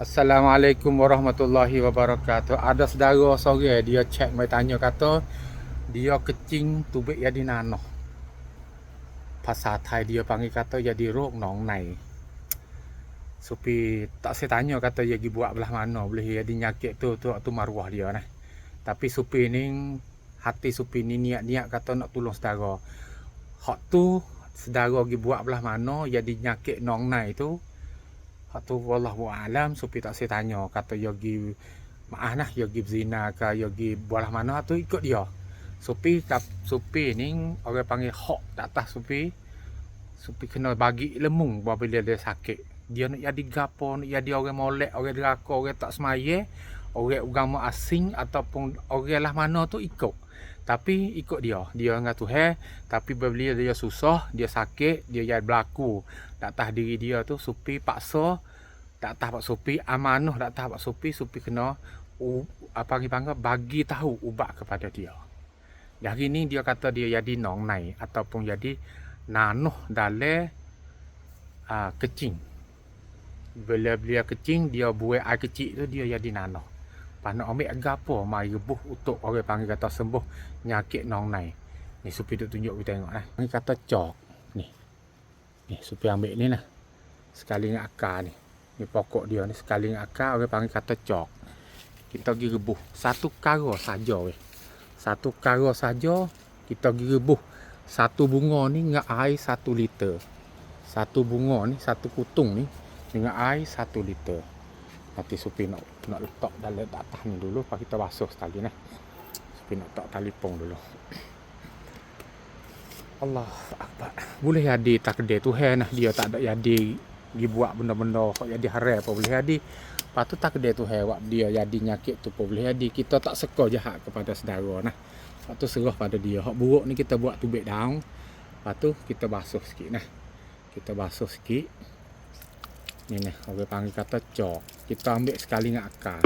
Assalamualaikum warahmatullahi wabarakatuh. Ada saudara sore dia chat mai tanya kata dia kecing tubik jadi nanoh. Pasal Thai dia panggil kata jadi rok nong nai. Supi tak saya tanya kata dia buat belah mana boleh jadi nyakit tu tu tu maruah dia nah. Tapi Supi ni hati Supi ni niat-niat kata nak tolong saudara. Hak tu saudara pergi buat belah mana jadi nyakit nong nai tu Hatu wallahu alam supi tak saya tanya kata yogi maaf nah yogi zina ke yogi bolah mana tu ikut dia. Supi kap supi ni orang panggil hok tak atas supi. Supi kena bagi lemung bila dia sakit. Dia nak jadi gapo nak jadi orang molek, orang deraka, orang tak semaya, orang agama asing ataupun orang lah mana tu ikut. Tapi ikut dia. Dia dengan Tuhan. Tapi bila dia susah, dia sakit, dia jadi berlaku. Tak tahu diri dia tu, supi paksa. Tak tahu Pak Supi, amanah tak tahu Pak Supi. Supi kena apa panggil bagi tahu ubat kepada dia. Dari ni dia kata dia jadi nong nai ataupun jadi nanuh dalam uh, kecing. Bila dia kecing, dia buat air kecil tu dia jadi nanuh. Panak ambil agapo mai rebuh untuk orang panggil kata sembuh nyakit nong nai. Ni supi tu tunjuk kita tengok lah. Ni kata cok. Ni. Ni supi ambil ni lah. Sekali dengan akar ni. Ni pokok dia ni sekali dengan akar orang panggil kata cok. Kita pergi rebuh. Satu kara saja weh. Satu kara saja kita pergi rebuh. Satu bunga ni dengan air satu liter. Satu bunga ni, satu kutung ni dengan air satu liter. Nanti Supi nak nak letak dalam atas ni dulu Pak kita basuh sekali nah. Supi nak letak talipong dulu. Allah Akbar. Boleh jadi takdir Tuhan nah dia tak ada jadi dia buat benda-benda kok jadi haram apa boleh jadi. Lepas tu takdir Tuhan buat dia jadi nyakit tu apa boleh jadi. Kita tak seka jahat kepada saudara nah. Lepas tu serah pada dia. Hak buruk ni kita buat tubik daun. Lepas tu kita basuh sikit nah. Kita basuh sikit. Ni nah, orang panggil kata cok. Kita ambil sekali dengan akar.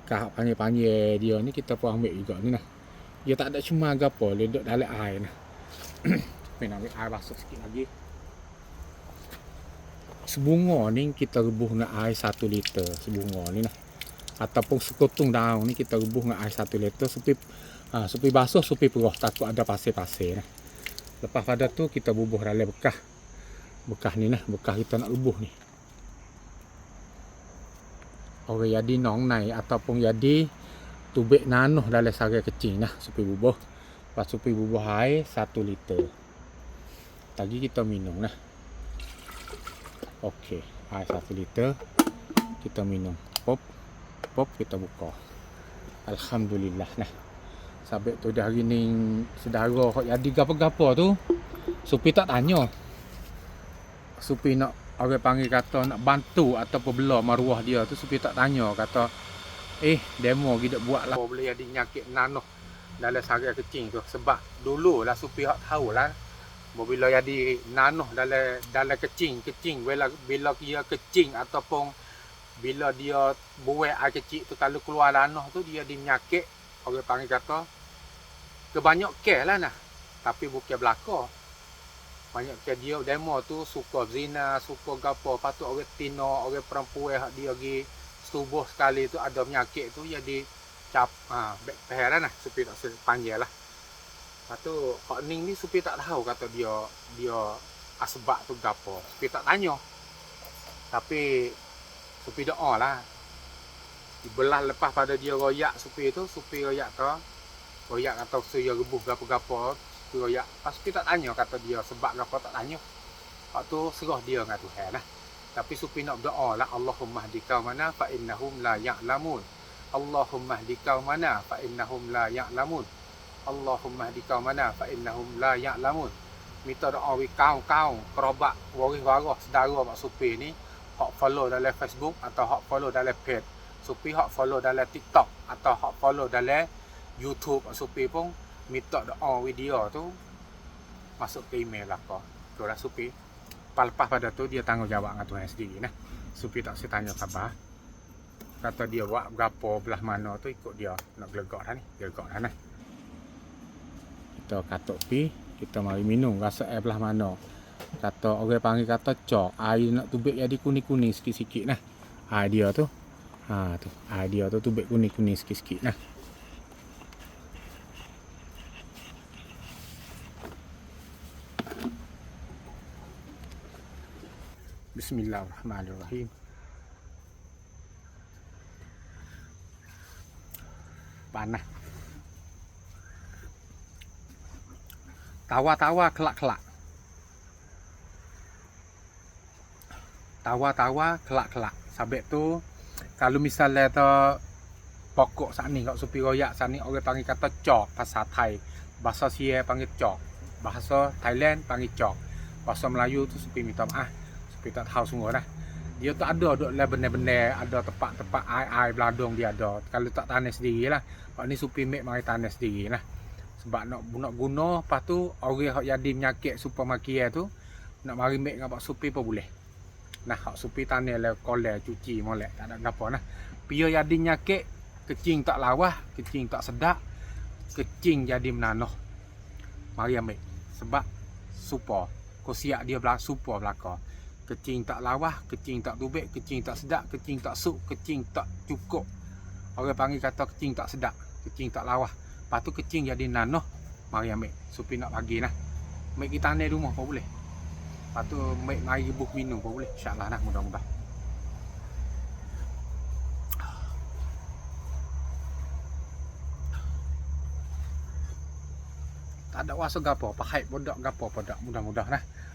Akar panggil-panggil dia ni kita pun ambil juga ni nah. Dia tak ada cuma gapo, dia duduk dalam air. Tapi nak ambil air basuh sikit lagi. Sebunga ni kita rebuh dengan air 1 liter sebunga ni nah. Ataupun sekutung daun ni kita rebuh dengan air 1 liter supaya ha, supaya basuh supaya perah takut ada pasir-pasir nah. Lepas pada tu kita bubuh dalam bekah. Bekah ni nah, bekah kita nak rebuh ni. Orang jadi nong nai ataupun jadi tubik nanuh dalam sarai kecil nah supaya bubuh. Lepas supaya bubuh air 1 liter. Tadi kita minum nah. Okey, air 1 liter kita minum. Pop. Pop kita buka. Alhamdulillah nah. Sampai tu dah hari ni saudara hok jadi gapo-gapo tu. Supi tak tanya. Supi nak orang panggil kata nak bantu ataupun bela maruah dia tu Supi tak tanya kata eh demo kita buat lah. Boleh jadi nyakit nanoh dalam sarai kecing tu. Sebab dulu lah Supi hak tahu lah bila jadi nanoh dalam dalam kecing kecing bila bila dia kecing ataupun bila dia buai air kecil tu kalau keluar nanoh tu dia dinyakit orang panggil kata kebanyak ke lah nah. Tapi bukan belaka banyak ke dia demo tu suka zina suka gapo patut orang tino orang perempuan hak dia pergi setubuh sekali tu ada penyakit tu jadi cap ha peheran lah supi tak panggil lah. Lepas tu hak ning ni supi tak tahu kata dia dia asbab tu gapo supi tak tanya. Tapi supi doa lah. Dibelah lepas pada dia royak supi tu supi royak tu royak atau suya rebuh gapo-gapo tu royak pas tak tanya kata dia sebab gapo tak tanya. Hak tu serah dia dengan Tuhan lah. Tapi supi nak berdoa lah Allahumma hadikau mana fa innahum la ya'lamun. Allahumma hadikau mana fa innahum la ya'lamun. Allahumma hadikau mana fa innahum la ya'lamun. Minta doa wi kau-kau kerabat waris-waris saudara Pak Supi ni hak follow dalam Facebook atau hak follow dalam page. Supi hak follow dalam TikTok atau hak follow dalam YouTube Pak Supi pun minta doa video tu masuk ke email apa. Tu lah Supi. Lepas pada tu dia tanggungjawab dengan Tuhan sendiri nah. Supi tak saya tanya khabar. Kata dia buat berapa belah mana tu ikut dia nak gelegak dah ni. Gelegak dah nah. Kita katuk pi, kita mari minum rasa air belah mana. Kata orang panggil kata cok, air nak tubik jadi kuning-kuning sikit-sikit nah. Ah dia tu. Ha tu. Ah dia tu tubik kuning-kuning sikit-sikit nah. Bismillahirrahmanirrahim. Panas. Tawa-tawa kelak-kelak. Tawa-tawa kelak-kelak. Sabek tu kalau misalnya tu pokok saat ni kat supi royak saat ni orang panggil kata cok bahasa Thai. Bahasa Sia panggil cok. Bahasa Thailand panggil cok. Bahasa Melayu tu supi minta maaf. Supi tak tahu sungguh dah. Dia tu ada duk lah benar-benar ada tempat-tempat ai-ai beladung dia ada. Kalau tak tanah sendiri lah. Pak ni supi mek mari tanah sendiri lah. Sebab nak nak guna lepas tu orang hak jadi penyakit supermarket tu nak mari mek dengan pak supi pun boleh. Nah, hak supi tanah le kolek cuci molek tak ada apa nah. Pia jadi nyakit kecing tak lawah, kecing tak sedap, kecing jadi menanoh. Mari ambil sebab super. Kau siap dia belak super belaka. Kecing tak lawah, kecing tak tubik, kecing tak sedap, kecing tak sup, kecing tak cukup. Orang panggil kata kecing tak sedap, kecing tak lawah. Lepas tu kecing jadi nanoh. Mari ambil. Supi nak bagi nah. Ambil kita tanah rumah apa boleh. Lepas tu ambil mari rebus minum pun boleh. InsyaAllah nah mudah-mudah. Tak ada wasa gapo, pahit bodak gapo bodak mudah-mudah nah.